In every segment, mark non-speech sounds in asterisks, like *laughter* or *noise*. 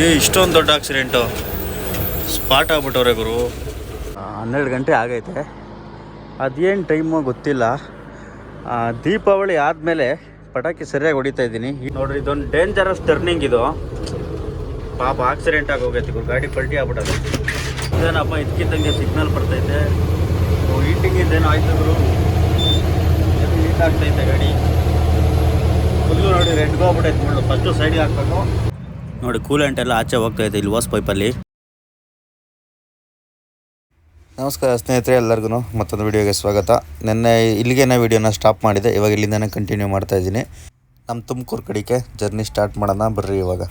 ಏ, ಇಷ್ಟೊಂದು ದೊಡ್ಡ ಆಕ್ಸಿಡೆಂಟು ಸ್ಪಾಟ್ ಆಗ್ಬಿಟ್ಟವ್ರೆ ಗುರು. ಹನ್ನೆರಡು ಗಂಟೆ ಆಗೈತೆ. ಅದೇನು ಟೈಮು ಗೊತ್ತಿಲ್ಲ. ದೀಪಾವಳಿ ಆದಮೇಲೆ ಪಟಾಕಿ ಸರಿಯಾಗಿ ಹೊಡಿತಾ ಇದ್ದೀನಿ. ನೋಡ್ರಿ, ಇದೊಂದು ಡೇಂಜರಸ್ ಟರ್ನಿಂಗ್ ಇದು. ಪಾಪ ಆಕ್ಸಿಡೆಂಟ್ ಆಗೋಗೈತೆ ಗುರು. ಗಾಡಿ ಪಲ್ಟಿ ಆಗ್ಬಿಟ್ಟದೆ. ಇದೇನಪ್ಪ ಇದಕ್ಕಿದ್ದಂಗೆ ಸಿಗ್ನಲ್ ಬರ್ತೈತೆ. ಈಟಿಂಗ್ ಇದೇನೋ ಆಯಿತು ಗುರು. ಹೀಟ್ ಆಗ್ತೈತೆ ಗಾಡಿ? ಫುಲ್ಲು ನೋಡಿ ರೆಡ್ಗೆ ಹೋಗ್ಬಿಟ್ಟೈತೆ ಮುಳ್ಳು ಫಸ್ಟು ಸೈಡಿಗೆ ಹಾಕ್ಬೇಕು. ನೋಡಿ ಕೂಲೆಂಟ್ ಎಲ್ಲ ಆಚೆ ಹೋಗ್ತಾ ಇದೆ, ಇಲ್ಲಿ ವಾಸ್ ಪೈಪಲ್ಲಿ. ನಮಸ್ಕಾರ ಸ್ನೇಹಿತರೆ, ಎಲ್ಲರಿಗೂ ಮತ್ತೊಂದು ವಿಡಿಯೋಗೆ ಸ್ವಾಗತ. ನಿನ್ನೆ ಇಲ್ಲಿಗೆ ನಾ ವಿಡಿಯೋನ ಸ್ಟಾಪ್ ಮಾಡಿದೆ, ಇವಾಗ ಇಲ್ಲಿಂದನೇ ಕಂಟಿನ್ಯೂ ಮಾಡ್ತಾ ಇದ್ದೀನಿ. ನಮ್ಮ ತುಮಕೂರು ಕಡೆಗೆ ಜರ್ನಿ ಸ್ಟಾರ್ಟ್ ಮಾಡೋಣ, ಬರ್ರಿ ಇವಾಗ.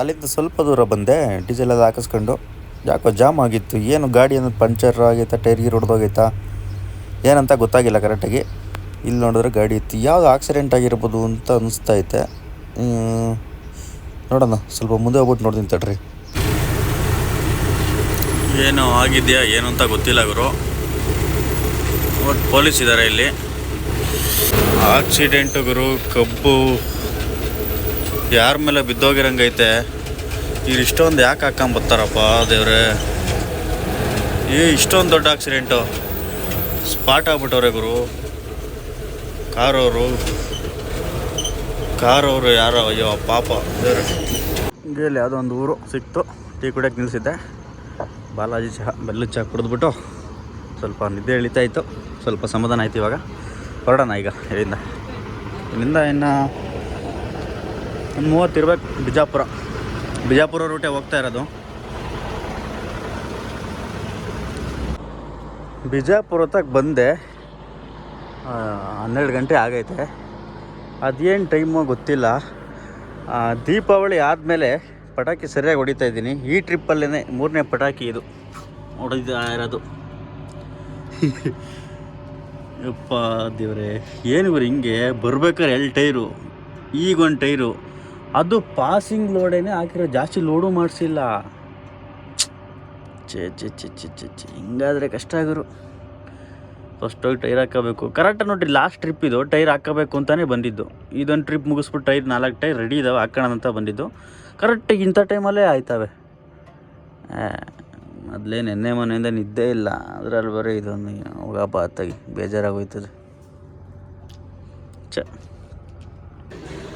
ಅಲ್ಲಿಂದ ಸ್ವಲ್ಪ ದೂರ ಬಂದೆ ಡೀಸೆಲ್ ಎಲ್ಲ ಹಾಕಿಸ್ಕೊಂಡು. ಯಾಕೋ ಜಾಮ್ ಆಗಿತ್ತು, ಏನು ಗಾಡಿ ಅನ್ನೋದು ಪಂಚರ್ ಆಗೈತಾ ಟೈರ್ ಗೀರ್ ಹೊಡೆದೋಗೈತಾ ಏನಂತ ಗೊತ್ತಾಗಿಲ್ಲ ಕರೆಕ್ಟಾಗಿ ಇಲ್ಲಿ ನೋಡಿದ್ರೆ ಗಾಡಿ ಇತ್ತು ಯಾವುದು ಆಕ್ಸಿಡೆಂಟ್ ಆಗಿರ್ಬೋದು ಅಂತ ಅನಿಸ್ತಾ ಐತೆ. ನೋಡೋಣ ಸ್ವಲ್ಪ ಮುಂದೆ ಹೋಗ್ಬಿಟ್ಟು ನೋಡ್ತೀನಿ ತಡ್ರಿ. ಏನು ಆಗಿದೆಯಾ, ಏನು ಅಂತ ಗೊತ್ತಿಲ್ಲ ಗುರು. ಒಟ್ಟು ಪೊಲೀಸ್ ಇದ್ದಾರೆ ಇಲ್ಲಿ. ಆಕ್ಸಿಡೆಂಟ್ ಗುರು, ಕಬ್ಬು. ಯಾರ ಮೇಲೆ ಬಿದ್ದೋಗಿರಂಗೈತೆ. ಇವ್ರು ಇಷ್ಟೊಂದು ಯಾಕೆ ಹಾಕೊಂಬತ್ತಾರಪ್ಪ ದೇವ್ರೆ. ಏ, ಇಷ್ಟೊಂದು ದೊಡ್ಡ ಆಕ್ಸಿಡೆಂಟು. ಸ್ಪಾಟ್ ಆಗ್ಬಿಟ್ಟವ್ರೆ ಗುರು. ಕಾರವರು ಕಾರವರು ಯಾರೋ? ಅಯ್ಯೋ ಪಾಪ. ದೇವ್ರೆ ಇಲ್ಲಿ ಯಾವುದೋ ಒಂದು ಊರು ಸಿಕ್ತು. ಟೀ ಕುಡಿಯೋಕೆ ನಿಲ್ಲಿಸಿದ್ದೆ. ಬಾಲಾಜಿ ಚಹಾ, ಬೆಲ್ಲದ ಚಹಾ ಕುಡಿದ್ಬಿಟ್ಟು ಸ್ವಲ್ಪ ನಿದ್ದೆ ಎಳಿತಾ ಇತ್ತು. ಸ್ವಲ್ಪ ಸಮಾಧಾನ ಆಯ್ತು ಇವಾಗ. ಹೊರಡೋಣ ಈಗ ಇಲ್ಲಿಂದ. ಇಲ್ಲಿಂದ ಇನ್ನು ಒಂದು ಮೂವತ್ತು ಇರ್ಬೇಕು ಬಿಜಾಪುರ. ಬಿಜಾಪುರ ರೂಟೇ ಹೋಗ್ತಾ ಇರೋದು. ಬಿಜಾಪುರ ತಕ್ಕ ಬಂದೆ ಹನ್ನೆರಡು ಗಂಟೆ ಆಗೈತೆ. ಅದೇನು ಟೈಮು ಗೊತ್ತಿಲ್ಲ. ದೀಪಾವಳಿ ಆದಮೇಲೆ ಪಟಾಕಿ ಸರಿಯಾಗಿ ಹೊಡಿತಾ ಇದ್ದೀನಿ. ಈ ಟ್ರಿಪ್ಪಲ್ಲೇ ಮೂರನೇ ಪಟಾಕಿ ಇದು. ಹೊಡಿತಾ ಇರೋದು *laughs* ಯಪ್ಪ ದೇವ್ರೆ, ಏನು ಗುರು ಹಿಂಗೆ? ಬರ್ಬೇಕಾದ್ರೆ ಎಲ್ಲಿ ಟೈರು? ಈಗ ಒಂದು ಟೈರು. ಅದು ಪಾಸಿಂಗ್ ಲೋಡೇನೆ ಹಾಕಿರೋ, ಜಾಸ್ತಿ ಲೋಡು ಮಾಡಿಸಿಲ್ಲ. ಚೆ ಚೆ ಚೆ ಚೆ ಚೆ ಹಿಂಗಾದರೆ ಕಷ್ಟ ಗುರು. ಫಸ್ಟ್ ಹೋಗಿ ಟೈರ್ ಹಾಕಬೇಕು. ಕರೆಕ್ಟ್ ನೋಡಿ ಲಾಸ್ಟ್ ಟ್ರಿಪ್ ಇದು, ಟೈರ್ ಹಾಕಬೇಕು ಅಂತಲೇ ಬಂದಿದ್ದು. ಇದೊಂದು ಟ್ರಿಪ್ ಮುಗಿಸ್ಬಿಟ್ಟು ಟೈರ್ ನಾಲ್ಕು ಟೈರ್ ರೆಡಿ ಇದಾವೆ, ಹಾಕೋಣ ಅಂತ ಬಂದಿದ್ದು. ಕರೆಕ್ಟಾಗಿ ಇಂಥ ಟೈಮಲ್ಲೇ ಆಯ್ತವೆ. ಮೊದಲೇ ನೆನ್ನೆ ಮನೆಯಿಂದ ನಿದ್ದೆ ಇಲ್ಲ. ಅದರಲ್ಲಿ ಬರೀ ಇದೊಂದು ಹೋಗಪ್ಪ ಅತ್ತಾಗಿ ಬೇಜಾರಾಗೋಯ್ತದೆ. ಚ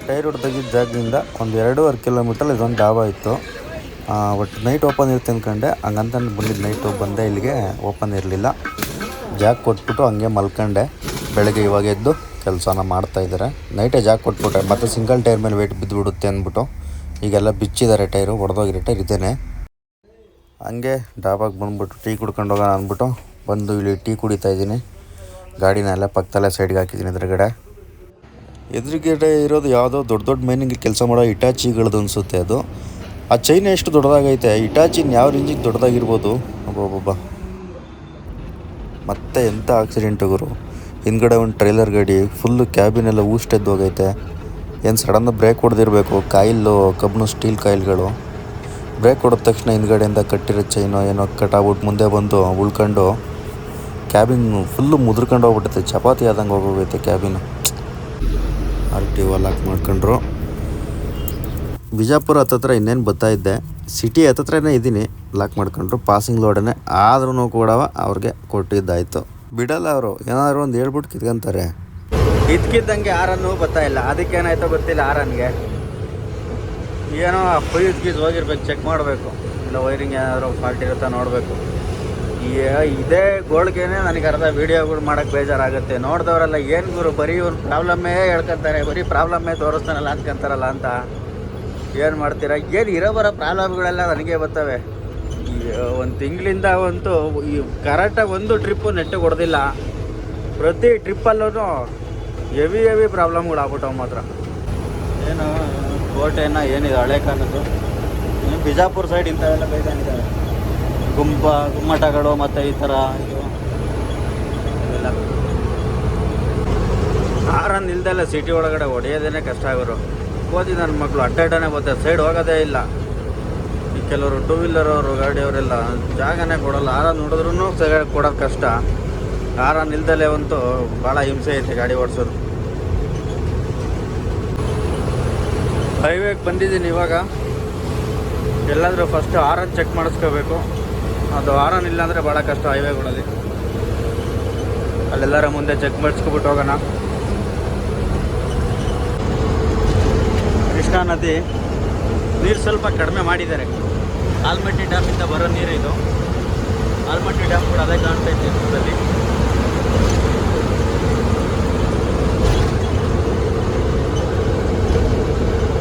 ಟೈರ್ ಹೊಡೆದಾಗಿದ್ದ ಜಾಗದಿಂದ ಒಂದು ಎರಡೂವರೆ ಕಿಲೋಮೀಟರ್ ಇದೊಂದು ಡಾಬಾ ಇತ್ತು. ಒಟ್ಟು ನೈಟ್ ಓಪನ್ ಇರುತ್ತೆ ಅಂದ್ಕೊಂಡೆ ಹಂಗಂತ ಬಂದಿದ್ದು ನೈಟು ಬಂದೆ ಇಲ್ಲಿಗೆ ಓಪನ್ ಇರಲಿಲ್ಲ. ಜಾಕ್ ಕೊಟ್ಬಿಟ್ಟು ಹಂಗೆ ಮಲ್ಕೊಂಡೆ. ಬೆಳಗ್ಗೆ ಇವಾಗ ಎದ್ದು ಕೆಲಸನ ಮಾಡ್ತಾ ಇದ್ದಾರೆ. ನೈಟೇ ಜಾಕ್ ಕೊಟ್ಬಿಟ್ಟೆ. ಮತ್ತೆ ಸಿಂಗಲ್ ಟೈರ್ ಮೇಲೆ ವೇಟ್ ಬಿದ್ದುಬಿಡುತ್ತೆ ಅಂದ್ಬಿಟ್ಟು. ಈಗೆಲ್ಲ ಬಿಚ್ಚಿದ್ದಾರೆ ಟೈರು ಹೊಡೆದೋಗಿರೋ ಟೈರ್ ಇದ್ದೇನೆ ಹಂಗೆ ಡಾಬಾಗೆ ಬಂದ್ಬಿಟ್ಟು ಟೀ ಕುಡ್ಕೊಂಡು ಹೋಗೋಣ ಅಂದ್ಬಿಟ್ಟು ಬಂದು ಇಲ್ಲಿ ಟೀ ಕುಡಿತಾ ಇದ್ದೀನಿ. ಗಾಡಿನ ಎಲ್ಲ ಪಕ್ಕದಲ್ಲೇ ಸೈಡ್ಗೆ ಹಾಕಿದ್ದೀನಿ ಎದುರುಗಡೆ. ಎದುರುಗಡೆ ಇರೋದು ಯಾವುದೋ ದೊಡ್ಡ ದೊಡ್ಡ ಮೈನಿಂಗ್ ಕೆಲಸ ಮಾಡೋ ಇಟಾಚಿಗಳದ್ದು ಅನಿಸುತ್ತೆ ಅದು. ಆ ಚೈನ್ ಎಷ್ಟು ದೊಡ್ಡದಾಗೈತೆ? ಇಟಾಚಿನ ಯಾವ ರೇಂಜಿಗೆ ದೊಡ್ಡದಾಗಿರ್ಬೋದು? ಒಬ್ಬೊಬ್ಬ ಮತ್ತೆ ಎಂಥ ಆಕ್ಸಿಡೆಂಟ್ ಗುರು? ಹಿಂದ್ಗಡೆ ಒಂದು ಟ್ರೈಲರ್ ಗಾಡಿ ಫುಲ್ಲು ಕ್ಯಾಬಿನೆಲ್ಲ ಊಷ್ಟೆದ್ದು ಹೋಗೈತೆ. ಏನು ಸಡನ್ ಬ್ರೇಕ್ ಹೊಡೆದಿರಬೇಕು ಕಾಯಿಲು ಕಬ್ಬಿಣ ಸ್ಟೀಲ್ ಕಾಯಿಲ್ಗಳು. ಬ್ರೇಕ್ ಹೊಡೆದ ತಕ್ಷಣ ಹಿಂದ್ಗಡೆಯಿಂದ ಕಟ್ಟಿರೋ ಚೈನೋ ಏನೋ ಕಟ್ಟಾಗ್ಬಿಟ್ಟು ಮುಂದೆ ಬಂದು ಉಳ್ಕೊಂಡು ಕ್ಯಾಬಿನ್ ಫುಲ್ಲು ಮುದ್ರಕೊಂಡು ಹೋಗ್ಬಿಟ್ಟೈತೆ ಚಪಾತಿ ಆದಂಗೆ ಹೋಗೋಗೈತೆ cabin R T O lock ಮಾಡ್ಕೊಂಡ್ರು. ಬಿಜಾಪುರ ಹತ್ತತ್ರ ಇನ್ನೇನು ಬರ್ತಾ ಇದ್ದೆ. ಸಿಟಿ ಹತ್ತತ್ರನೇ ಇದ್ದೀನಿ. ಲಾಕ್ ಮಾಡ್ಕೊಂಡ್ರು. ಪಾಸಿಂಗ್ ಲೋಡನೆ ಆದ್ರೂ ಕೂಡ ಅವ್ರಿಗೆ ಕೊಟ್ಟಿದ್ದಾಯ್ತು. ಬಿಡಲ್ಲ ಅವರು. ಏನಾದ್ರು ಒಂದು ಹೇಳ್ಬಿಟ್ಟು ಕಿತ್ಕೊಂತಾರೆ. ಇದ್ಕಿದ್ದಂಗೆ ಆರನ್ನು ಬರ್ತಾ ಇಲ್ಲ. ಅದಕ್ಕೇನಾಯ್ತೋ ಗೊತ್ತಿಲ್ಲ ಆರನ್ಗೆ ಏನೋ ಫ್ಯೂಸ್ ಗೀಸ್ ಹೋಗಿರ್ಬೇಕು. ಚೆಕ್ ಮಾಡಬೇಕು. ಇಲ್ಲ ವೈರಿಂಗ್ ಏನಾದರೂ ಫಾಲ್ಟ್ ಇರುತ್ತಾ ನೋಡಬೇಕು. ಇದೇ ಗೋಲ್ಗೇನೆ ನನಗೆ ಅರ್ಧ ವೀಡಿಯೋಗಳು ಮಾಡೋಕ್ಕೆ ಬೇಜಾರಾಗುತ್ತೆ. ನೋಡಿದವರೆಲ್ಲ ಏನು ಗುರು, ಬರೀ ಇವ್ರು ಪ್ರಾಬ್ಲಮ್ಮೇ ಹೇಳ್ಕೊಂತಾರೆ. ಬರೀ ಪ್ರಾಬ್ಲಮ್ಮೇ ತೋರಿಸ್ತಾನಲ್ಲ ಅಂದ್ಕೊಂತಾರಲ್ಲ ಅಂತ. ಏನು ಮಾಡ್ತೀರಾ? ಏನು ಇರೋ ಬರೋ ಪ್ರಾಬ್ಲಮ್ಗಳೆಲ್ಲ ನನಗೆ ಬರ್ತವೆ. ಒಂದು ತಿಂಗಳಿಂದ ಅಂತೂ ಈ ಕರೆಕ್ಟಾಗಿ ಒಂದು ಟ್ರಿಪ್ಪು ನೆಟ್ಟು ಕೊಡೋದಿಲ್ಲ. ಪ್ರತಿ ಟ್ರಿಪ್ಪಲ್ಲೂ ಹೆವಿ ಹೆವಿ ಪ್ರಾಬ್ಲಮ್ಗಳು ಆಗ್ಬಿಟ್ಟವು ಮಾತ್ರ. ಏನು ಕೋಟೆನ ಏನಿದೆ ಹಳೆ ಕಾಲದ್ದು? ಬಿಜಾಪುರ ಸೈಡ್ ಇಂಥವೆಲ್ಲ ಬೇಜಾನಿದ್ದಾವೆ ಗುಂಪ ಗುಮ್ಮಟಗಳು ಮತ್ತು ಈ ಥರ ಇದು ಇವೆಲ್ಲ ಆರನ್ ಇಲ್ದಲ್ಲ ಸಿಟಿ ಒಳಗಡೆ ಹೊಡೆಯೋದೇನೆ ಕಷ್ಟ ಆಗೋರು. ಓದಿ ನನ್ನ ಮಕ್ಕಳು ಅಡ್ಡಾಡನೆ ಬರ್ತಾರೆ ಸೈಡ್ ಹೋಗೋದೇ ಇಲ್ಲ. ಈ ಕೆಲವರು ಟೂ ವೀಲರ್ ಅವರು ಗಾಡಿಯವರೆಲ್ಲ ಜಾಗನೇ ಕೊಡಲ್ಲ. ಆರ ನೋಡಿದ್ರು ಕೊಡೋದು ಕಷ್ಟ. ಆರ ನಿಲ್ದಲೇ ಅಂತೂ ಭಾಳ ಹಿಂಸೆ ಐತೆ ಗಾಡಿ ಓಡಿಸೋದು. ಹೈವೇಗೆ ಬಂದಿದ್ದೀನಿ ಇವಾಗ. ಎಲ್ಲಾದರೂ ಫಸ್ಟ್ ಆರನ್ ಚೆಕ್ ಮಾಡಿಸ್ಕೋಬೇಕು. ಅದು ಆರನ್ ಇಲ್ಲ ಅಂದರೆ ಭಾಳ ಕಷ್ಟ ಹೈವೇಗಳಲ್ಲಿ. ಅಲ್ಲೆಲ್ಲರ ಮುಂದೆ ಚೆಕ್ ಮಾಡಿಸ್ಕೊಬಿಟ್ಟು ಹೋಗೋಣ. ಕೃಷ್ಣಾ ನದಿ ನೀರು ಸ್ವಲ್ಪ ಕಡಿಮೆ ಮಾಡಿದ್ದಾರೆ. ಆಲ್ಮಟ್ಟಿ ಡ್ಯಾಮಿಂದ ಬರೋ ನೀರು ಇದು. ಆಲ್ಮಟ್ಟಿ ಡ್ಯಾಮ್ ಕೂಡ ಅದೇ ಕಾಣ್ತೈತೆ ಚಿತ್ರದಲ್ಲಿ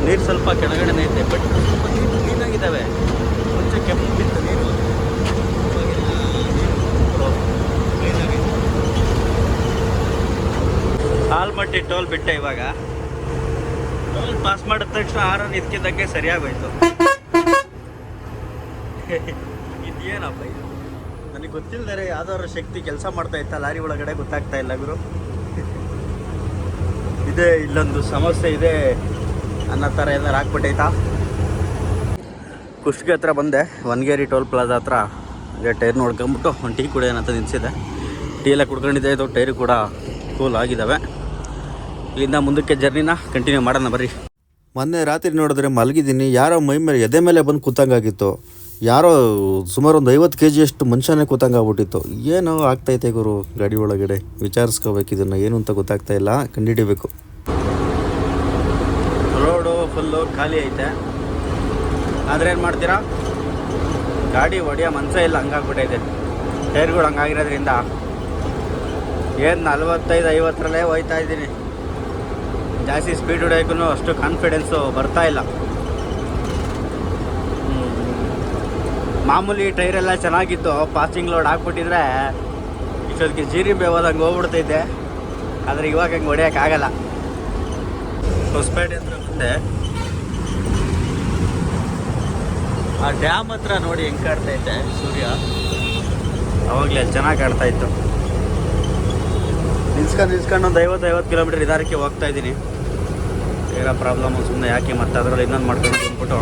ನೀರು ಸ್ವಲ್ಪ ಕೆಳಗಡೆನೇ ಐತೆ ಬಟ್ ಸ್ವಲ್ಪ ನೀರು ಕ್ಲೀನಾಗಿದ್ದಾವೆ. ಮುಂಚೆ ಕೆಂಪು ಬಿತ್ತು ನೀರು. ಆಲ್ಮಟ್ಟಿ ಟೋಲ್ ಬಿಟ್ಟೆ ಇವಾಗ. ಪಾಸ್ ಮಾಡಿದ ತಕ್ಷಣ ಆರನ್ ಇದ್ಕಿದ್ದಂಗೆ ಸರಿಯಾಗೋಯ್ತು. ಇದೇನಪ್ಪ ಇದು? ನನಗೆ ಗೊತ್ತಿಲ್ಲದರೆ ಯಾವ್ದಾದ್ರು ಶಕ್ತಿ ಕೆಲಸ ಮಾಡ್ತಾ ಇತ್ತ? ಲಾರಿ ಒಳಗಡೆ ಗೊತ್ತಾಗ್ತಾ ಇಲ್ಲ ಗುರು. ಇದೇ, ಇಲ್ಲೊಂದು ಸಮಸ್ಯೆ ಇದೆ. ಅನ್ನೋ ಥರ ಏನಾರು ಹಾಕ್ಬಿಟ್ಟೈತಾ ಕುಷ್ಗೆ ಹತ್ರ ಬಂದೆ, ವನ್ಗೇರಿ ಟೋಲ್ ಪ್ಲಾಜಾ ಹತ್ರ. ಟೈರ್ ನೋಡ್ಕೊಂಬಿಟ್ಟು ಒಂದು ಟೀ ಕುಡಿಯೋಣ ಅಂತ ನಿಲ್ಸಿದೆ ಟೀ ಎಲ್ಲ ಕುಡ್ಕೊಂಡಿದ್ದೆ, ಇದು ಟೈರು ಕೂಡ ಕೂಲ್ ಆಗಿದ್ದಾವೆ ಇಲ್ಲಿಂದ ಮುಂದಕ್ಕೆ ಜರ್ನಿನ ಕಂಟಿನ್ಯೂ ಮಾಡೋಣ ಬರ್ರಿ. ಮೊನ್ನೆ ರಾತ್ರಿ ನೋಡಿದ್ರೆ ಮಲಗಿದ್ದೀನಿ. ಯಾರೋ ಮೈ ಮೇಲೆ ಎದೆ ಮೇಲೆ ಬಂದು ಕೂತಂಗಾಗಿತ್ತು. ಯಾರೋ ಸುಮಾರು ಒಂದು ಐವತ್ತು ಕೆ ಜಿಯಷ್ಟು ಮನುಷ್ಯನೇ ಕೂತಂಗಾಗ್ಬಿಟ್ಟಿತ್ತು. ಏನೋ ಆಗ್ತೈತೆ ಗುರು ಗಾಡಿ ಒಳಗಡೆ. ವಿಚಾರಿಸ್ಕೋಬೇಕು ಇದನ್ನು. ಏನು ಅಂತ ಗೊತ್ತಾಗ್ತಾ ಇಲ್ಲ. ಕಂಡಿಡಿಬೇಕು ರೋಡು ಫುಲ್ಲು ಖಾಲಿ ಐತೆ. ಆದರೆ ಏನು ಮಾಡ್ತೀರಾ? ಗಾಡಿ ಹೊಡೆಯೋ ಮನಸ್ಸೇ ಇಲ್ಲ. ಹಂಗಾಗ್ಬಿಟ್ಟೈತೆ. ಟೈರ್ಗಳು ಹಂಗಾಗಿರೋದ್ರಿಂದ ಏನು ನಲ್ವತ್ತೈದು ಐವತ್ತರಲ್ಲೇ ಹೋಯ್ತಾ ಇದ್ದೀನಿ. ಜಾಸ್ತಿ ಸ್ಪೀಡ್ ಹೊಡೆಯೋಕ್ಕೂ ಅಷ್ಟು ಕಾನ್ಫಿಡೆನ್ಸು ಬರ್ತಾ ಇಲ್ಲ. ಮಾಮೂಲಿ ಟೈರೆಲ್ಲ ಚೆನ್ನಾಗಿತ್ತು. ಪಾಸಿಂಗ್ ಲೋಡ್ ಹಾಕ್ಬಿಟ್ಟಿದ್ರೆ ಇಷ್ಟೊತ್ತಿಗೆ ಜೀರಿ ಬೇವಾದಂಗೆ ಹೋಗ್ಬಿಡ್ತೈತೆ. ಆದರೆ ಇವಾಗ ಹಂಗೆ ಹೊಡೆಯೋಕ್ಕಾಗಲ್ಲ ಹೊಸಪೇಟೆ ಹತ್ರ ಮುಂದೆ ಆ ಡ್ಯಾಮ್ ಹತ್ರ ನೋಡಿ ಹೆಂಗೆ ಕಾಡ್ತೈತೆ ಸೂರ್ಯ. ಅವಾಗಲೇ ಚೆನ್ನಾಗಿ ಕಾಡ್ತಾ ಇತ್ತು. ನಿಲ್ಸ್ಕೊಂಡು ನಿಲ್ಸ್ಕೊಂಡು ಒಂದು ಐವತ್ತು ಐವತ್ತು ಕಿಲೋಮೀಟರ್ ಇದಾರಕ್ಕೆ ಹೋಗ್ತಾ ಇದ್ದೀನಿ. ಏನೋ ಪ್ರಾಬ್ಲಮ್ ಸುಮ್ಮನೆ ಯಾಕೆ ಮತ್ತೆ ಅದರಲ್ಲಿ ಇನ್ನೊಂದು ಮಾಡ್ಕೊಂಡು ಬಂದ್ಬಿಟ್ಟು.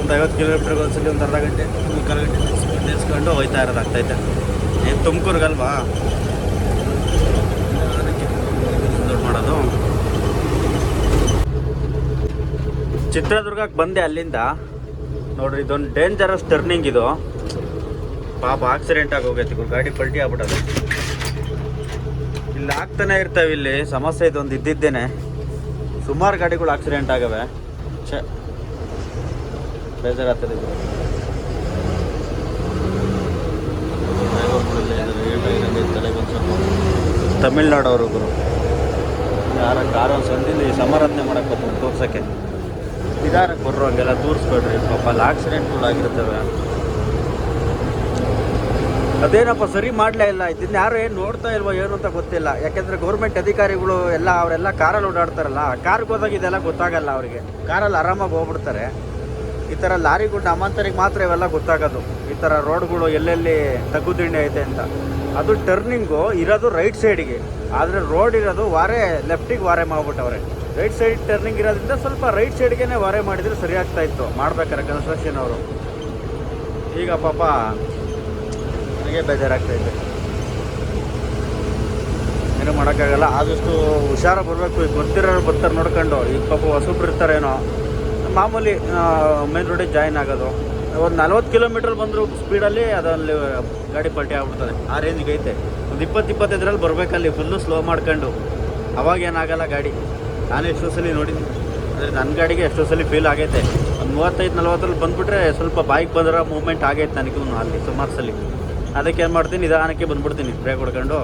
ಒಂದು ಐವತ್ತು ಕಿಲೋಮೀಟ್ರ್ ಒಂದ್ಸಲಿ ಒಂದು ಅರ್ಧ ಗಂಟೆ ಕಾಲು ಗಂಟೆ ನಿಲ್ಸ್ಕೊಂಡು ಹೋಗ್ತಾ ಇರೋದು ಆಗ್ತೈತೆ. ಏನು ತುಮಕೂರ್ಗಲ್ವಾ? ಅದಕ್ಕೆ ದುಡ್ಡು ಮಾಡೋದು. ಚಿತ್ರದುರ್ಗಕ್ಕೆ ಬಂದೆ ಅಲ್ಲಿಂದ. ನೋಡ್ರಿ, ಇದೊಂದು ಡೇಂಜರಸ್ ಟರ್ನಿಂಗ್ ಇದು. ಪಾಪ ಆಕ್ಸಿಡೆಂಟ್ ಆಗಿ ಹೋಗೈತಿ, ಗಾಡಿ ಪಲ್ಟಿ ಆಗ್ಬಿಡೋದು ಇಲ್ಲಿ ಆಗ್ತಾನೆ ಇರ್ತಾವೆ ಇಲ್ಲಿ, ಸಮಸ್ಯೆ ಇದೊಂದು ಇದ್ದಿದ್ದೇನೆ. ಸುಮಾರು ಗಾಡಿಗಳು ಆಕ್ಸಿಡೆಂಟ್ ಆಗವೆ. ಛೆ. ಬೇಜಾರಾಗ್ತದೆ ಇದು ತಮಿಳ್ನಾಡು ಗುರು. ಯಾರ ಕಾರ್ ಸಂದಿಲ್ಲಿ ಸಮರತ್ನೆ ಮಾಡಕ್ಕೆ ಬರ್ತಾರೆ ತೋರ್ಸೋಕ್ಕೆ. ನಿಧಾನಕ್ಕೆ ಬರ್ರೋ, ಹಂಗೆಲ್ಲ ತೋರಿಸ್ಬೇಡ್ರಿ. ಪಾಪ ಅಲ್ಲಿ ಆಕ್ಸಿಡೆಂಟ್ಗಳು ಆಗಿರ್ತವೆ. ಅದೇನಪ್ಪ, ಸರಿ ಮಾಡಲೇ ಇಲ್ಲ. ಇದನ್ನ ಯಾರು ಏನು ನೋಡ್ತಾ ಇಲ್ವೋ ಏನು ಅಂತ ಗೊತ್ತಿಲ್ಲ. ಯಾಕೆಂದ್ರೆ ಗೌರ್ಮೆಂಟ್ ಅಧಿಕಾರಿಗಳು ಎಲ್ಲ, ಅವರೆಲ್ಲ ಕಾರಲ್ಲಿ ಓಡಾಡ್ತಾರಲ್ಲ ಕಾರ್ಗೆ ಹೋದಾಗ ಇದೆಲ್ಲ ಗೊತ್ತಾಗಲ್ಲ ಅವರಿಗೆ. ಕಾರಲ್ಲಿ ಆರಾಮಾಗಿ ಹೋಗ್ಬಿಡ್ತಾರೆ. ಈ ಥರ ಲಾರಿಗಳು ಅಮಾಂತರಿಗೆ ಮಾತ್ರ ಇವೆಲ್ಲ ಗೊತ್ತಾಗೋದು. ಈ ಥರ ರೋಡ್ಗಳು ಎಲ್ಲೆಲ್ಲಿ ತಗ್ಗುದಿಣ್ಣೆ ಐತೆ ಅಂತ. ಅದು ಟರ್ನಿಂಗು ಇರೋದು ರೈಟ್ ಸೈಡಿಗೆ. ಆದರೆ ರೋಡ್ ಇರೋದು ವಾರೆ, ಲೆಫ್ಟಿಗೆ ವಾರೆ ಮಾಡ್ಬಿಟ್ಟವ್ರೆ. ರೈಟ್ ಸೈಡ್ ಟರ್ನಿಂಗ್ ಇರೋದ್ರಿಂದ ಸ್ವಲ್ಪ ರೈಟ್ ಸೈಡ್ಗೆ ವಾರೆ ಮಾಡಿದ್ರೆ ಸರಿಯಾಗ್ತಾ ಇತ್ತು. ಮಾಡ್ಬೇಕಾರೆ ಕನ್ಸ್ಟ್ರಕ್ಷನ್ ಅವರು. ಈಗ ಪಾಪ ನನಗೆ ಬೇಜಾರಾಗ್ತೈತೆ ಏನೂ ಮಾಡೋಕ್ಕಾಗಲ್ಲ. ಆದಷ್ಟು ಹುಷಾರು ಬರಬೇಕು. ಈಗ ಬರ್ತಿರೋರು ಬರ್ತಾರೆ ನೋಡ್ಕೊಂಡು. ಈಗ ಪಾಪ ಹೊಸಬ್ರು ಇರ್ತಾರೇನೋ ಮಾಮೂಲಿ ಮೇನ್ ರೋಡಿಗೆ ಜಾಯ್ನ್ ಆಗೋದು. ಒಂದು ನಲ್ವತ್ತು ಕಿಲೋಮೀಟ್ರ್ ಬಂದರೂ ಸ್ಪೀಡಲ್ಲಿ ಅದಲ್ಲಿ ಗಾಡಿ ಪಲ್ಟಿ ಆಗ್ಬಿಡ್ತದೆ. ಆ ರೇಂಜ್ಗೆ ಐತೆ. ಒಂದು ಇಪ್ಪತ್ತು, ಇಪ್ಪತ್ತೈದರಲ್ಲಿ ಬರಬೇಕಲ್ಲಿ ಫುಲ್ಲು ಸ್ಲೋ ಮಾಡ್ಕೊಂಡು. ಅವಾಗ ಏನಾಗಲ್ಲ ಗಾಡಿ. ನಾನು ಎಷ್ಟೋ ಸಲ ನೋಡಿದ್ದೀನಿ. ಅಂದರೆ ನನ್ನ ಗಾಡಿಗೆ ಎಷ್ಟೋ ಸಲ ಫೀಲ್ ಆಗೈತೆ. ಒಂದು ಮೂವತ್ತೈದು, ನಲ್ವತ್ತರಲ್ಲಿ ಬಂದುಬಿಟ್ರೆ ಸ್ವಲ್ಪ ಬೈಕ್ ಬಂದಿರೋ ಮೂವ್ಮೆಂಟ್ ಆಗೈತೆ ನನಗೂ ಅಲ್ಲಿ ಸುಮಾರು ಸಲ. ಅದಕ್ಕೆ ಏನು ಮಾಡ್ತೀನಿ, ನಿಧಾನಕ್ಕೆ ಬಂದ್ಬಿಡ್ತೀನಿ. ಬ್ರೇಕ್ ಹೊಡ್ಕೊಂಡು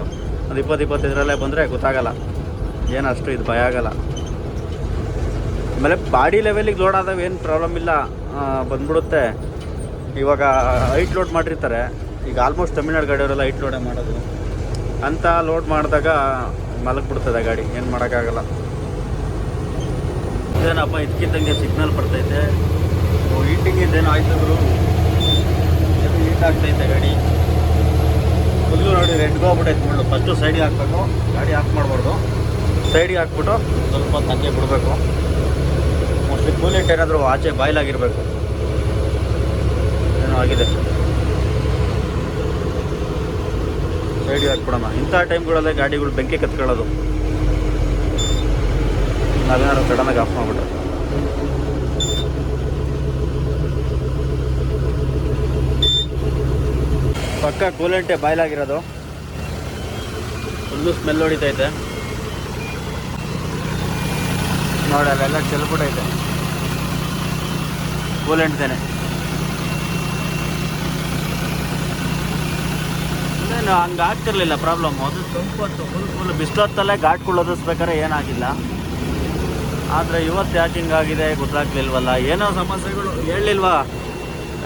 ಒಂದು ಇಪ್ಪತ್ತು, ಇಪ್ಪತ್ತೈದರಲ್ಲೇ ಬಂದರೆ ಗೊತ್ತಾಗಲ್ಲ. ಏನು ಅಷ್ಟು ಇದು ಭಯ ಆಗಲ್ಲ. ಆಮೇಲೆ ಬಾಡಿ ಲೆವೆಲಿಗೆ ಲೋಡ್ ಆದಾಗ ಏನು ಪ್ರಾಬ್ಲಮ್ ಇಲ್ಲ ಬಂದುಬಿಡುತ್ತೆ. ಇವಾಗ ಹೈಟ್ ಲೋಡ್ ಮಾಡಿರ್ತಾರೆ. ಈಗ ಆಲ್ಮೋಸ್ಟ್ ತಮಿಳ್ನಾಡು ಗಾಡಿಯವರೆಲ್ಲ ಹೈಟ್ ಲೋಡೇ ಮಾಡೋದು. ಅಂತ ಲೋಡ್ ಮಾಡಿದಾಗ ಮಲಗಿಬಿಡ್ತದೆ ಗಾಡಿ, ಏನು ಮಾಡೋಕ್ಕಾಗಲ್ಲ. ಇದೇನಪ್ಪ, ಇದಕ್ಕಿದ್ದಂಗೆ ಸಿಗ್ನಲ್ ಬರ್ತೈತೆ. ಹೀಟಿಂಗ್ ಆಯ್ತು ಗುರು. ಹೀಟ್ ಆಗ್ತೈತೆ ಗಾಡಿ. ಫುಲ್ಲು ನೋಡಿ ರೆಡ್ಗೆ ಹೋಗ್ಬಿಟ್ಟೈತೆ ಮುಳ್ಳು ಫಸ್ಟು ಸೈಡಿಗೆ ಹಾಕ್ಬೇಕು ಗಾಡಿ ಆಫ್ ಮಾಡಬಾರ್ದು. ಸೈಡಿಗೆ ಹಾಕ್ಬಿಟ್ಟು ಸ್ವಲ್ಪ ಹಂಗೆ ಬಿಡಬೇಕು. ಮೋಸ್ಟ್ಲಿ ಕೂಲೆಂಟ್ ಏನಾದರೂ ಆಚೆ ಬಾಯ್ಲಾಗಿರಬೇಕು. ಏನೋ ಆಗಿದೆ. ಸೈಡಿಗೆ ಹಾಕ್ಬಿಡೋಣ. ಇಂಥ ಟೈಮ್ಗಳಲ್ಲೇ ಗಾಡಿಗಳು ಬೆಂಕಿ ಕತ್ಕೊಳ್ಳೋದು. ನಾವೇನಾದ್ರು ಸಡನ್ನಾಗಿ ಆಫ್ ಮಾಡಿಬಿಟ್ರೆ. ಪಕ್ಕ ಕೂಲೆಂಟೆ ಬಾಯ್ಲಾಗಿರೋದು. Full smell ಹೊಡಿತೈತೆ. ನೋಡಿ, ಅಲ್ಲೆಲ್ಲ ಚೆಲ್ಬಿಟ್ಟೈತೆ ಕೂಲೆಂಟ್ದೇನೆ ಇನ್ನೇನು ಹಂಗೆ ಆಗ್ತಿರ್ಲಿಲ್ಲ ಪ್ರಾಬ್ಲಮ್ ಅದು ತುಂಬ ಫುಲ್ ಫುಲ್ ಬಿಸಿಲೊತ್ತಲ್ಲೇ ಘಾಟ್ಗಳು ಓದಿಸ್ಬೇಕಾದ್ರೆ ಏನಾಗಿಲ್ಲ. ಆದರೆ ಇವತ್ತು ಯಾಕೆ ಹಿಂಗಾಗಿದೆ ಗೊತ್ತಾಗ್ಲಿಲ್ವಲ್ಲ. ಏನೋ ಸಮಸ್ಯೆಗಳು ಹೇಳಿಲ್ವಾ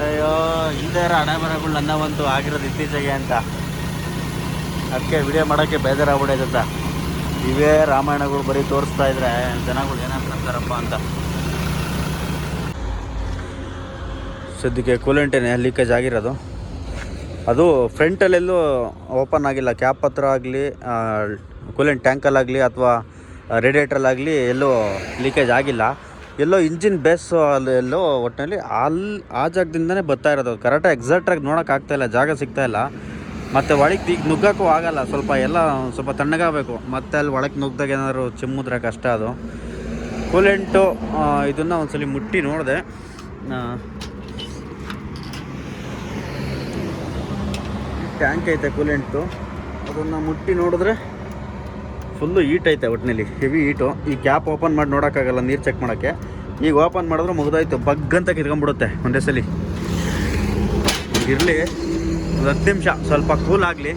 ಅಯ್ಯೋ ಇಲ್ಲದೇ ಇರೋ ಹಣೆ ಬರಗಳು ನನ್ನ ಒಂದು ಆಗಿರೋದು ಇತ್ತೀಚೆಗೆ ಅಂತ. ಅದಕ್ಕೆ ವಿಡಿಯೋ ಮಾಡೋಕ್ಕೆ ಬೇಜಾರಾಗ್ಬಿಡೈತಂತ ಇವೇ ರಾಮಾಯಣಗಳು ಬರೀ ತೋರಿಸ್ತಾ ಇದ್ರೆ ಜನಗಳು ಏನಾಗ್ತಾರಪ್ಪ ಅಂತ. ಸದ್ಯಕ್ಕೆ ಕೂಲೆಂಟೇನೆ ಲೀಕೇಜ್ ಆಗಿರೋದು. ಅದು ಫ್ರಂಟಲ್ಲೆಲ್ಲೂ ಓಪನ್ ಆಗಿಲ್ಲ. ಕ್ಯಾಪ್ ಹತ್ರ ಆಗಲಿ ಕೂಲೆಂಟ್ ಟ್ಯಾಂಕಲ್ಲಾಗಲಿ ಅಥವಾ ರೇಡಿಯೇಟ್ರಲ್ಲಾಗಲಿ ಎಲ್ಲೂ ಲೀಕೇಜ್ ಆಗಿಲ್ಲ. ಎಲ್ಲೋ ಇಂಜಿನ್ ಬೇಸ್ ಅಲ್ಲಿ ಎಲ್ಲೋ ಒಟ್ಟಿನಲ್ಲಿ ಅಲ್ಲಿ ಆ ಜಾಗದಿಂದನೇ ಬರ್ತಾ ಇರೋದು. ಕರೆಕ್ಟಾಗಿ ಎಕ್ಸಾಕ್ಟಾಗಿ ನೋಡೋಕ್ಕಾಗ್ತಾಯಿಲ್ಲ ಜಾಗ ಸಿಗ್ತಾ ಇಲ್ಲ. ಮತ್ತು ಒಳಗೆ ಈಗ ನುಗ್ಗೋಕ್ಕೂ ಆಗಲ್ಲ, ಸ್ವಲ್ಪ ಎಲ್ಲ ಸ್ವಲ್ಪ ತಣ್ಣಗಾಗಬೇಕು. ಮತ್ತು ಅಲ್ಲಿ ಒಳಗೆ ನುಗ್ದಾಗ ಏನಾದರೂ ಚಿಮ್ಮುದ್ರೆ ಕಷ್ಟ ಅದು. ಕೂಲೆಂಟು ಇದನ್ನು ಒಂದ್ಸಲಿ ಮುಟ್ಟಿ ನೋಡಿದೆ. ಟ್ಯಾಂಕ್ ಐತೆ ಕೂಲೆಂಟು ಅದನ್ನು ಮುಟ್ಟಿ ನೋಡಿದ್ರೆ ಫುಲ್ಲು ಈಟ್ ಐತೆ ಒಟ್ಟಿನಲ್ಲಿ ಹೆವಿ ಈಟು ಈ ಕ್ಯಾಪ್ ಓಪನ್ ಮಾಡಿ ನೋಡೋಕ್ಕಾಗಲ್ಲ ನೀರು ಚೆಕ್ ಮಾಡೋಕ್ಕೆ. ಈಗ ಓಪನ್ ಮಾಡಿದ್ರೆ ಮುಗಿದಾಯ್ತು. ಬಗ್ ಅಂತ ಕಿತ್ಕೊಂಡ್ಬಿಡುತ್ತೆ ಒಂದೇ ಸಲ. ಇರಲಿ ಒಂದು ಹತ್ತು ನಿಮಿಷ ಸ್ವಲ್ಪ ಕೂಲ್ ಆಗಲಿ.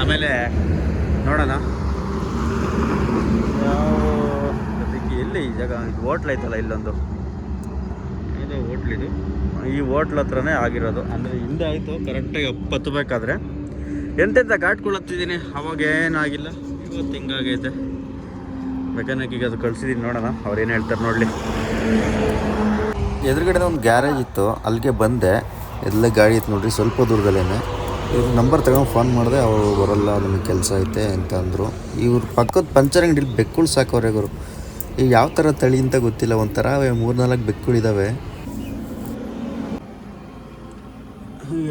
ಆಮೇಲೆ ನೋಡೋಣ. ಯಾವ ಅದಕ್ಕೆ ಎಲ್ಲಿ ಈ ಜಾಗ? ಇದು ಹೋಟ್ಲ್ ಐತಲ್ಲ ಇಲ್ಲೊಂದು. ಇದು ಹೋಟ್ಲಿದು ಈ ಹೋಟ್ಲ್ ಹತ್ರನೇ ಆಗಿರೋದು. ಅಂದರೆ ಹಿಂದೆ ಆಯಿತು ಕರೆಕ್ಟಾಗಿ ಹತ್ತಬೇಕಾದ್ರೆ ಎಂತೆಂಥ ಘಾಟ್ಗಳು ಹತ್ತಿದ್ದೀನಿ ಅವಾಗ ಏನಾಗಿಲ್ಲ. ಇವತ್ತು ಹಿಂಗಾಗೈತೆ. ಮೆಕ್ಯಾನಿಕ್ಕಿಗೆ ಅದು ಕಳ್ಸಿದ್ದೀನಿ ನೋಡೋಣ. ಅವ್ರು ಏನು ಹೇಳ್ತಾರೆ ನೋಡಲಿ. ಎದುರುಗಡೆ ಒಂದು ಗ್ಯಾರೇಜ್ ಇತ್ತು ಅಲ್ಲಿಗೆ ಬಂದೆ. ಎಲ್ಲ ಗಾಡಿ ಇತ್ತು ನೋಡಿರಿ ಸ್ವಲ್ಪ ದೂರದಲ್ಲೇ ಇವ್ರು ನಂಬರ್ ತಗೊಂಡು ಫೋನ್ ಮಾಡಿದೆ ಅವರು ಬರೋಲ್ಲ ನಮಗೆ ಕೆಲಸ ಐತೆ ಅಂತ ಅಂದರು. ಇವ್ರ ಪಕ್ಕದ ಪಂಚರ್ ಅಂಗಡಿಲಿ ಬೆಕ್ಕುಳು ಸಾಕೋರೆ ಗುರು ಈಗ ಯಾವ ಥರ ತಳಿ ಅಂತ ಗೊತ್ತಿಲ್ಲ ಒಂಥರ ಮೂರ್ನಾಲ್ಕು ಬೆಕ್ಕುಳಿದಾವೆ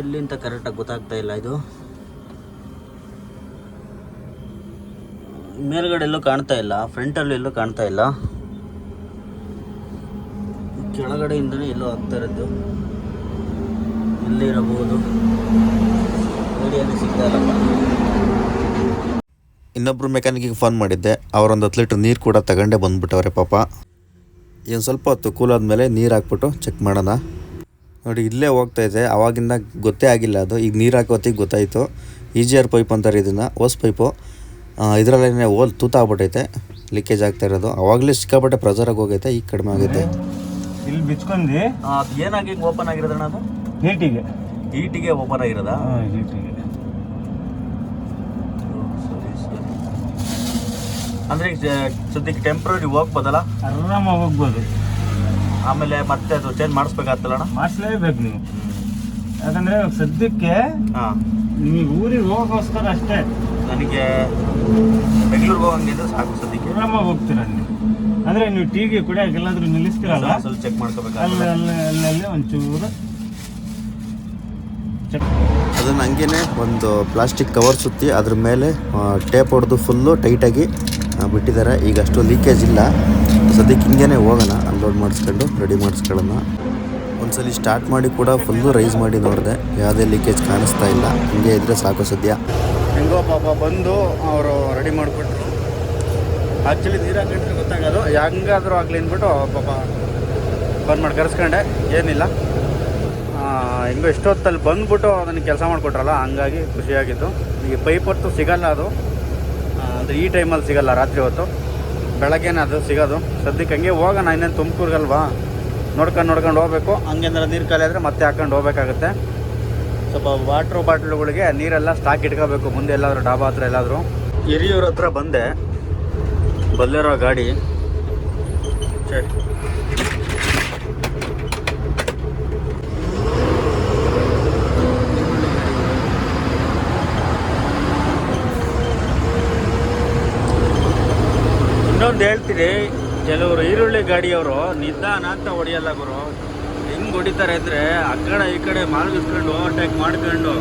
ಎಲ್ಲಿ ಅಂತ ಕರೆಕ್ಟಾಗಿ ಗೊತ್ತಾಗ್ತಾ ಇಲ್ಲ ಇದು. ಮೇಲ್ಗಡೆ ಎಲ್ಲೂ ಕಾಣ್ತಾ ಇಲ್ಲ ಫ್ರಂಟಲ್ಲಿ ಎಲ್ಲೂ ಕಾಣ್ತಾ ಇಲ್ಲ. ಕೆಳಗಡೆಯಿಂದನೇ ಎಲ್ಲೋ ಆಗ್ತಾ ಇರೋದು. ಇಲ್ಲಪ್ಪ ಇನ್ನೊಬ್ರು ಮೆಕ್ಯಾನಿಕಿಗೆ ಫೋನ್ ಮಾಡಿದ್ದೆ. ಅವರೊಂದು ಹತ್ತು ಲೀಟ್ರ್ ನೀರು ಕೂಡ ತಗೊಂಡೇ ಬಂದುಬಿಟ್ಟವ್ರೆ ಪಾಪ. ಏನು ಸ್ವಲ್ಪ ಹೊತ್ತು ಕೂಲ್ ಆದಮೇಲೆ ನೀರು ಹಾಕ್ಬಿಟ್ಟು ಚೆಕ್ ಮಾಡೋಣ. ನೋಡಿ, ಇಲ್ಲೇ ಹೋಗ್ತಾ ಇದೆ. ಆವಾಗಿಂದ ಗೊತ್ತೇ ಆಗಿಲ್ಲ ಅದು. ಈಗ ನೀರು ಹಾಕೋತ್ತಿಗೆ ಗೊತ್ತಾಯಿತು. ಈಜಿಯರ್ ಪೈಪ್ ಅಂತಾರೆ ಇದನ್ನು. ಹೊಸ್ ಪೈಪು ಇದರಲ್ಲೇ ಓಲ್ ತೂತಾಗ್ಬಿಟ್ಟೈತೆ. ಲೀಕೇಜ್ ಆಗ್ತಾ ಇರೋದು. ಅವಾಗಲೇ ಸಿಕ್ಕಾಪಟ್ಟೆ ಪ್ರೆಸರಾಗಿ ಹೋಗೈತೆ ಈಗ ಕಡಿಮೆ ಆಗೈತೆ. ಇಲ್ಲಿ ಬಿಚ್ಕೊಂಡಿ. ಅದು ಏನಾಗಿ ಓಪನ್ ಆಗಿರೋದಣ್ಣ ಅದು? ಹೀಟಿಗೆ ಹೀಟಿಗೆ ಓಪನ್ ಆಗಿರೋದಾ? ಹೀಟಿಗೆ ಅಂದರೆ ಸದ್ಯಕ್ಕೆ ಟೆಂಪ್ರರಿ ಹೋಗ್ಬೋದಲ್ಲ ಆರಾಮಾಗಿ ಹೋಗ್ಬೋದು. ಆಮೇಲೆ ಮತ್ತೆ ಅದು ಚೇಂಜ್ ಮಾಡಿಸ್ಬೇಕಾಗ್ತಲ್ಲಣ್ಣ ಮಾಡಿಸ್ಲೇಬೇಕು ನೀವು. ಯಾಕಂದರೆ ಸದ್ಯಕ್ಕೆ ಹಾಂ. ನಿಮಗೆ ಊರಿಗೆ ಹೋಗೋಸ್ಕರ ಅಷ್ಟೇ. ನನಗೆ ಬೆಂಗಳೂರಿಗೆ ಹೋಗಂಗಿದ್ರೆ ಸಾಕು ಸದ್ಯಕ್ಕೆ. ಆರಾಮಾಗಿ ಹೋಗ್ತೀರ ನೀವು ಅಂದ್ರೆ ನೀವು ಟೀಗೆ ಕುಡಿಯೋಕೆ ಎಲ್ಲಾದ್ರೂ ನಿಲ್ಲಿಸ್ತೀರಲ್ಲ? ಸ್ವಲ್ಪ ಚೆಕ್ ಅಲ್ಲಿ ಮಾಡ್ಕೋಬೇಕಾಗ್ತದೆ ಅಲ್ಲಿ ಅಲ್ಲಲ್ಲಿ ಒಂಚೂರು ಚೆಕ್ ಅದನ್ನು ಹಂಗೇನೆ ಒಂದು ಪ್ಲಾಸ್ಟಿಕ್ ಕವರ್ ಸುತ್ತಿ ಅದ್ರ ಮೇಲೆ ಟೇಪ್ ಹೊಡೆದು ಫುಲ್ಲು ಟೈಟಾಗಿ ಬಿಟ್ಟಿದ್ದಾರೆ ಈಗ ಅಷ್ಟು ಲೀಕೇಜ್ ಇಲ್ಲ. ಸದ್ಯಕ್ಕೆ ಹಿಂಗೇನೆ ಹೋಗೋಣ. ಅನ್ಲೋಡ್ ಮಾಡಿಸ್ಕೊಂಡು ರೆಡಿ ಮಾಡಿಸ್ಕೊಳ್ಳೋಣ. ಒಂದ್ಸಲಿ ಸ್ಟಾರ್ಟ್ ಮಾಡಿ ಕೂಡ ಫುಲ್ಲು ರೈಸ್ ಮಾಡಿ ನೋಡಿದೆ. ಯಾವುದೇ ಲೀಕೇಜ್ ಕಾಣಿಸ್ತಾ ಇಲ್ಲ. ಹಿಂಗೆ ಇದ್ರೆ ಸಾಕು ಸದ್ಯ. ಹೆಂಗೋ ಪಾಪ ಬಂದು ಅವರು ರೆಡಿ ಮಾಡಿಕೊಟ್ರು ಆ್ಯಕ್ಚುಲಿ ನೀರು ಹಾಕಿಟ್ರೆ ಗೊತ್ತಾಗೋದು. ಹೆಂಗಾದರೂ ಆಗಲಿ ಅಂದ್ಬಿಟ್ಟು ಪಾಪ ಬಂದ್ ಮಾಡಿ ಕರೆಸ್ಕೊಂಡೆ. ಏನಿಲ್ಲ. ಹೆಂಗೋ ಎಷ್ಟೊತ್ತಲ್ಲಿ ಬಂದ್ಬಿಟ್ಟು ಅದನ್ನು ಕೆಲಸ ಮಾಡಿಕೊಟ್ರಲ್ಲ, ಹಂಗಾಗಿ ಖುಷಿಯಾಗಿತ್ತು ಈಗ ಪೈಪ್ ಹೊತ್ತು ಸಿಗಲ್ಲ ಅದು. ಅಂದರೆ ಈ ಟೈಮಲ್ಲಿ ಸಿಗಲ್ಲ ರಾತ್ರಿ ಹೊತ್ತು. ಬೆಳಗ್ಗೆನೇ ಅದು ಸಿಗೋದು. ಸದ್ಯಕ್ಕೆ ಹಂಗೆ ಹೋಗೋಣ, ಇನ್ನೇನು ತುಮಕೂರ್ಗಲ್ವಾ? ನೋಡ್ಕೊಂಡು ನೋಡ್ಕೊಂಡು ಹೋಗ್ಬೇಕು. ಹಂಗೇನಾರ ನೀರು ಖಾಲಿ ಆದರೆ ಮತ್ತೆ ಹಾಕೊಂಡು ಹೋಗ್ಬೇಕಾಗುತ್ತೆ. ಸ್ವಲ್ಪ ವಾಟ್ರ್ ಬಾಟ್ಲುಗಳಿಗೆ ನೀರೆಲ್ಲ ಸ್ಟಾಕ್ ಇಟ್ಕೋಬೇಕು. ಮುಂದೆ ಎಲ್ಲಾದರೂ ಡಾಬಾ ಹತ್ರ ಎಲ್ಲಾದರೂ. ಹಿರಿಯೂರ ಹತ್ರ ಬಂದೆ. ಬಲ್ಲೆರೋ ಗಾಡಿ. ಸರಿ ಇನ್ನೊಂದು ಹೇಳ್ತೀನಿ, ಕೆಲವರು ಈರುಳ್ಳಿ ಗಾಡಿಯವರು ನಿಧಾನ ಅಂತ ಹೊಡೆಯಲ್ಲ ಗುರು. ಹೆಂಗ್ ಹೊಡಿತಾರೆ ಅಂದರೆ ಆ ಕಡೆ ಈ ಕಡೆ ಮಾರ್ಗಿಸ್ಕೊಂಡು ಓವರ್ಟೇಕ್ ಮಾಡ್ಕೊಂಡು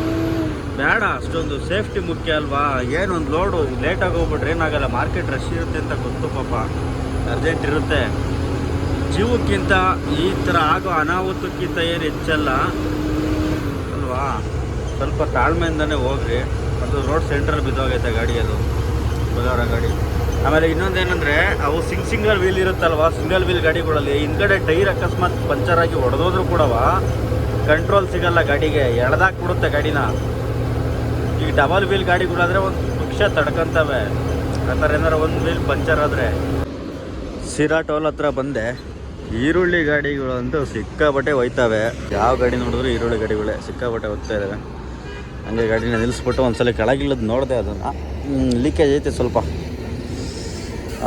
ಬೇಡ, ಅಷ್ಟೊಂದು ಸೇಫ್ಟಿ ಮುಖ್ಯ ಅಲ್ವಾ? ಏನೊಂದು ಲೋಡು ಲೇಟಾಗಿ ಹೋಗ್ಬಿಟ್ರೆ ಏನಾಗಲ್ಲ? ಮಾರ್ಕೆಟ್ ರಶ್ ಇರುತ್ತೆ ಅಂತ ಗೊತ್ತು ಪಾಪ. ಅರ್ಜೆಂಟ್ ಇರುತ್ತೆ. ಜೀವಕ್ಕಿಂತ ಈ ಥರ ಆಗೋ ಅನಾಹುತಕ್ಕಿಂತ ಏನು ಹೆಚ್ಚಲ್ಲ. ಅಲ್ವಾ? ಸ್ವಲ್ಪ ತಾಳ್ಮೆಯಿಂದನೇ ಹೋಗ್ರಿ. ಅದು ರೋಡ್ ಸೆಂಟ್ರಲ್ಲಿ ಬಿದ್ದೋಗೈತೆ ಗಾಡಿ ಅದು. ಬೊಲೋರ ಗಾಡಿ. ಆಮೇಲೆ ಇನ್ನೊಂದೇನೆಂದರೆ, ಅವು ಸಿಂಗ್ ಸಿಂಗಲ್ ವೀಲ್ ಇರುತ್ತಲ್ವ? ಸಿಂಗಲ್ ವೀಲ್ ಗಾಡಿಗಳಲ್ಲಿ. ಹಿಂದ್ಗಡೆ ಟೈರ್ ಅಕಸ್ಮಾತ್ ಪಂಚರ್ ಆಗಿ ಹೊಡೆದೋದ್ರೂ ಕೂಡ ಕಂಟ್ರೋಲ್ ಸಿಗಲ್ಲ ಗಾಡಿಗೆ. ಎಳ್ದಾಕ್ಬಿಡುತ್ತೆ ಗಾಡಿನ. ಈಗ ಡಬಲ್ ವೀಲ್ ಗಾಡಿಗಳಾದರೆ ಒಂದು ಪಕ್ಷ ತಡ್ಕೊತವೆ. ಆ ಥರ ಏನಾರು ಒಂದು ವೀಲ್ ಪಂಚರ್ ಆದರೆ. ಸಿರಾ ಟೋಲ್ ಹತ್ರ ಬಂದೆ. ಈರುಳ್ಳಿ ಗಾಡಿಗಳು ಅಂತೂ ಸಿಕ್ಕಾಬಟ್ಟೆ ಹೋಯ್ತವೆ. ಯಾವ ಗಾಡಿ ನೋಡಿದ್ರು ಈರುಳ್ಳಿ ಗಾಡಿಗಳೇ ಸಿಕ್ಕಾಬಟ್ಟೆ ಹೋಗ್ತಾ ಇದಾವೆ. ಹಂಗೆ ಗಾಡಿನ ನಿಲ್ಲಿಸ್ಬಿಟ್ಟು ಒಂದ್ಸಲ ಕೆಳಗಿಲ್ಲದ ನೋಡಿದೆ ಅದನ್ನು. ಲೀಕೇಜ್ ಐತೆ ಸ್ವಲ್ಪ.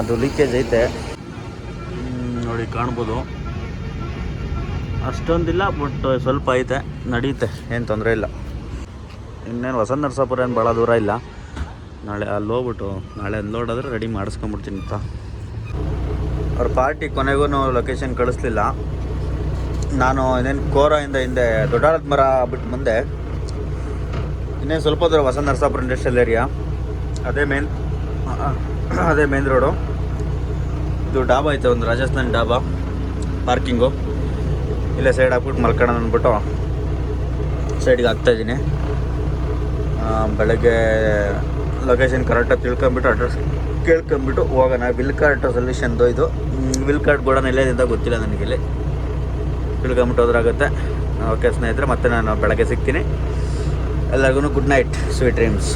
ಅದು ಲೀಕೇಜ್ ಐತೆ. ನೋಡಿ ಕಾಣ್ಬೋದು. ಅಷ್ಟೊಂದಿಲ್ಲ ಬಟ್ ಸ್ವಲ್ಪ ಐತೆ ನಡೆಯುತ್ತೆ ಏನು ತೊಂದರೆ ಇಲ್ಲ. ಇನ್ನೇನು ವಸಂತ ನರಸಾಪುರ ಏನು ಭಾಳ ದೂರ ಇಲ್ಲ. ನಾಳೆ ಅಲ್ಲಿ ಹೋಗ್ಬಿಟ್ಟು, ನಾಳೆ ಅನ್ಲೋಡ್ ಆದರೆ ರೆಡಿ ಮಾಡಿಸ್ಕೊಂಬಿಡ್ತೀನಿ ಅಂತ. ಅವ್ರ ಪಾರ್ಟಿ ಕೊನೆಗೂ ಲೊಕೇಶನ್ ಕಳಿಸ್ಲಿಲ್ಲ. ನಾನು ಇನ್ನೇನು ಕೋರದಿಂದ ಹಿಂದೆ ದೊಡ್ಡಾಳದ ಮರ ಬಿಟ್ಟು ಮುಂದೆ, ಇನ್ನೇನು ಸ್ವಲ್ಪ ದೂರ ವಸಂತ ನರಸಾಪುರ ಇಂಡಸ್ಟ್ರಿಯಲ್ ಏರಿಯಾ ಅದೇ ಮೇನ್ ಅದೇ ಮೇನ್ ರೋಡು ಇದು ಡಾಬಾ ಐತೆ, ಒಂದು ರಾಜಸ್ಥಾನ್ ಡಾಬಾ ಪಾರ್ಕಿಂಗು ಇಲ್ಲೇ ಸೈಡ್ ಹಾಕ್ಬಿಟ್ಟು ಮಲ್ಕೊಳ್ಳೋಣ ಅಂದ್ಬಿಟ್ಟು ಸೈಡ್ಗೆ ಹಾಕ್ತಾಯಿದ್ದೀನಿ ಬೆಳಗ್ಗೆ ಲೊಕೇಶನ್ ಕರೆಕ್ಟಾಗಿ ತಿಳ್ಕೊಂಬಿಟ್ಟು ಅಡ್ರೆಸ್ ಕೇಳ್ಕೊಂಬಿಟ್ಟು ಹೋಗೋಣ. ವಿಲ್ಕಾರ್ಟ್ ಸೊಲ್ಯೂಷನ್ದು ಇದು. ವಿಲ್ಕಾರ್ಟ್ ಕೂಡ ಎಲ್ಲೇದಿಂದ ಗೊತ್ತಿಲ್ಲ ನನಗೆ ಇಲ್ಲಿ. ತಿಳ್ಕೊಂಬಿಟ್ಟು ಹೋದ್ರಾಗುತ್ತೆ. ಓಕೆ ಸ್ನೇಹಿತರೆ, ಮತ್ತೆ ನಾನು ಬೆಳಗ್ಗೆ ಸಿಗ್ತೀನಿ. ಎಲ್ಲರಿಗೂ ಗುಡ್ ನೈಟ್ ಸ್ವೀಟ್ ಡ್ರೀಮ್ಸ್